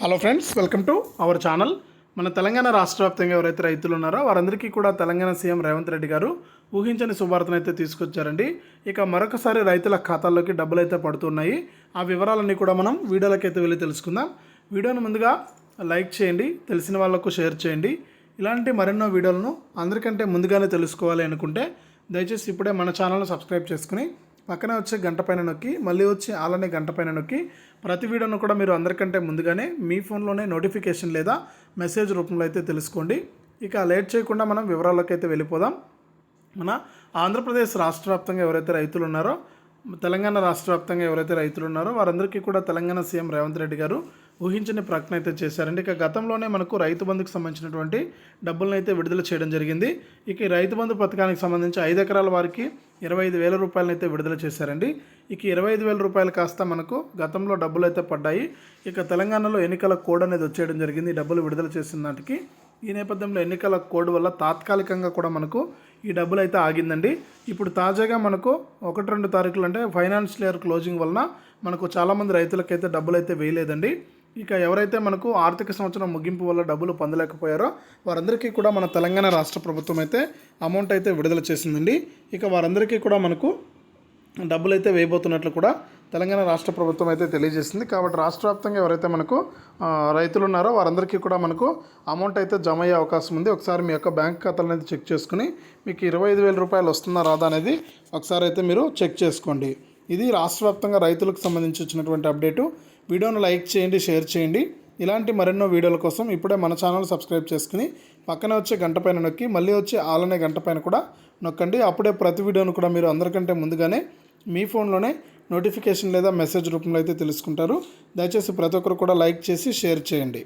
Hello friends welcome to our channel మన తెలంగాణ రాష్ట్ర వ్యాప్తంగా ఎవరైతే రైతులు ఉన్నారో వారందరికీ కూడా తెలంగాణ సీఎం రేవంత్ రెడ్డి గారు ఊహించని శుభార్తను అయితే తీసుకొచ్చారండి. ఇక మరొకసారి రైతుల ఖాతాల్లోకి డబ్బులు అయితే పడుతున్నాయి. ఆ వివరాలన్నీ కూడా మనం వీడియోలోకి అయితే వెళ్ళి తెలుసుకుందాం. వీడియోను ముందుగా లైక్ చేయండి తెలిసిన వాళ్ళకు షేర్ చేయండి. ఇలాంటి మరెన్నో వీడియోలను అందరికంటే ముందుగానే తెలుసుకోవాలి అనుకుంటే దయచేసి ఇప్పుడే మన ఛానల్ను సబ్స్క్రైబ్ చేసుకుని పక్కనే వచ్చే గంట పైన నొక్కి మళ్ళీ వచ్చి అలానే గంట పైన నొక్కి ప్రతి వీడియోను కూడా మీరు అందరికంటే ముందుగానే మీ ఫోన్లోనే నోటిఫికేషన్ లేదా మెసేజ్ రూపంలో అయితే తెలుసుకోండి. ఇక లేట్ చేయకుండా మనం వివరాల్లోకి అయితే వెళ్ళిపోదాం. మన ఆంధ్రప్రదేశ్ రాష్ట్ర వ్యాప్తంగా ఎవరైతే రైతులు ఉన్నారో తెలంగాణ రాష్ట్ర వ్యాప్తంగా ఎవరైతే రైతులు ఉన్నారో వారందరికీ కూడా తెలంగాణ సీఎం రేవంత్ రెడ్డి గారు ఊహించని ప్రకటన అయితే చేశారండి. ఇక గతంలోనే మనకు రైతు బంధుకు సంబంధించినటువంటి డబ్బులను అయితే విడుదల చేయడం జరిగింది. ఇక రైతు బంధు పథకానికి సంబంధించి ఐదు ఎకరాల వారికి ఇరవై ఐదు వేల రూపాయలను అయితే విడుదల చేశారండి. ఇక ఇరవై ఐదు వేల రూపాయలు కాస్త మనకు గతంలో డబ్బులు అయితే పడ్డాయి. ఇక తెలంగాణలో ఎన్నికల కోడ్ అనేది వచ్చేయడం జరిగింది. డబ్బులు విడుదల చేసిన నాటికి ఈ నేపథ్యంలో ఎన్నికల కోడ్ వల్ల తాత్కాలికంగా కూడా మనకు ఈ డబ్బులు అయితే ఆగిందండి. ఇప్పుడు తాజాగా మనకు ఒకటి రెండు తారీఖులు అంటే ఫైనాన్షియల్ ఇయర్ క్లోజింగ్ వలన మనకు చాలామంది రైతులకైతే డబ్బులు అయితే వేయలేదండి. ఇక ఎవరైతే మనకు ఆర్థిక సంవత్సరం ముగింపు వల్ల డబ్బులు పొందలేకపోయారో వారందరికీ కూడా మన తెలంగాణ రాష్ట్ర ప్రభుత్వం అయితే అమౌంట్ అయితే విడుదల చేసిందండి. ఇక వారందరికీ కూడా మనకు డబ్బులు అయితే వేయబోతున్నట్లు కూడా తెలంగాణ రాష్ట్ర ప్రభుత్వం అయితే తెలియజేసింది. కాబట్టి రాష్ట్ర వ్యాప్తంగా ఎవరైతే మనకు రైతులు ఉన్నారో వారందరికీ కూడా మనకు అమౌంట్ అయితే జమ అయ్యే అవకాశం ఉంది. ఒకసారి మీ యొక్క బ్యాంక్ ఖాతాలను అనేది చెక్ చేసుకుని మీకు ఇరవై ఐదు వేల రూపాయలు వస్తుందా రాదా అనేది ఒకసారి అయితే మీరు చెక్ చేసుకోండి. ఇది రాష్ట్ర వ్యాప్తంగా రైతులకు సంబంధించి వచ్చినటువంటి అప్డేటు. వీడియోను లైక్ చేయండి షేర్ చేయండి. ఇలాంటి మరెన్నో వీడియోల కోసం ఇప్పుడే మన ఛానల్ సబ్స్క్రైబ్ చేసుకుని పక్కనే వచ్చే గంట పైన నొక్కి మళ్ళీ వచ్చే ఆలనే గంట పైన కూడా నొక్కండి. అప్పుడే ప్రతి వీడియోను కూడా మీరు అందరికంటే ముందుగానే మీ ఫోన్లోనే నోటిఫికేషన్ లేదా మెసేజ్ రూపంలో అయితే తెలుసుకుంటారు. దయచేసి ప్రతి ఒక్కరు కూడా లైక్ చేసి షేర్ చేయండి.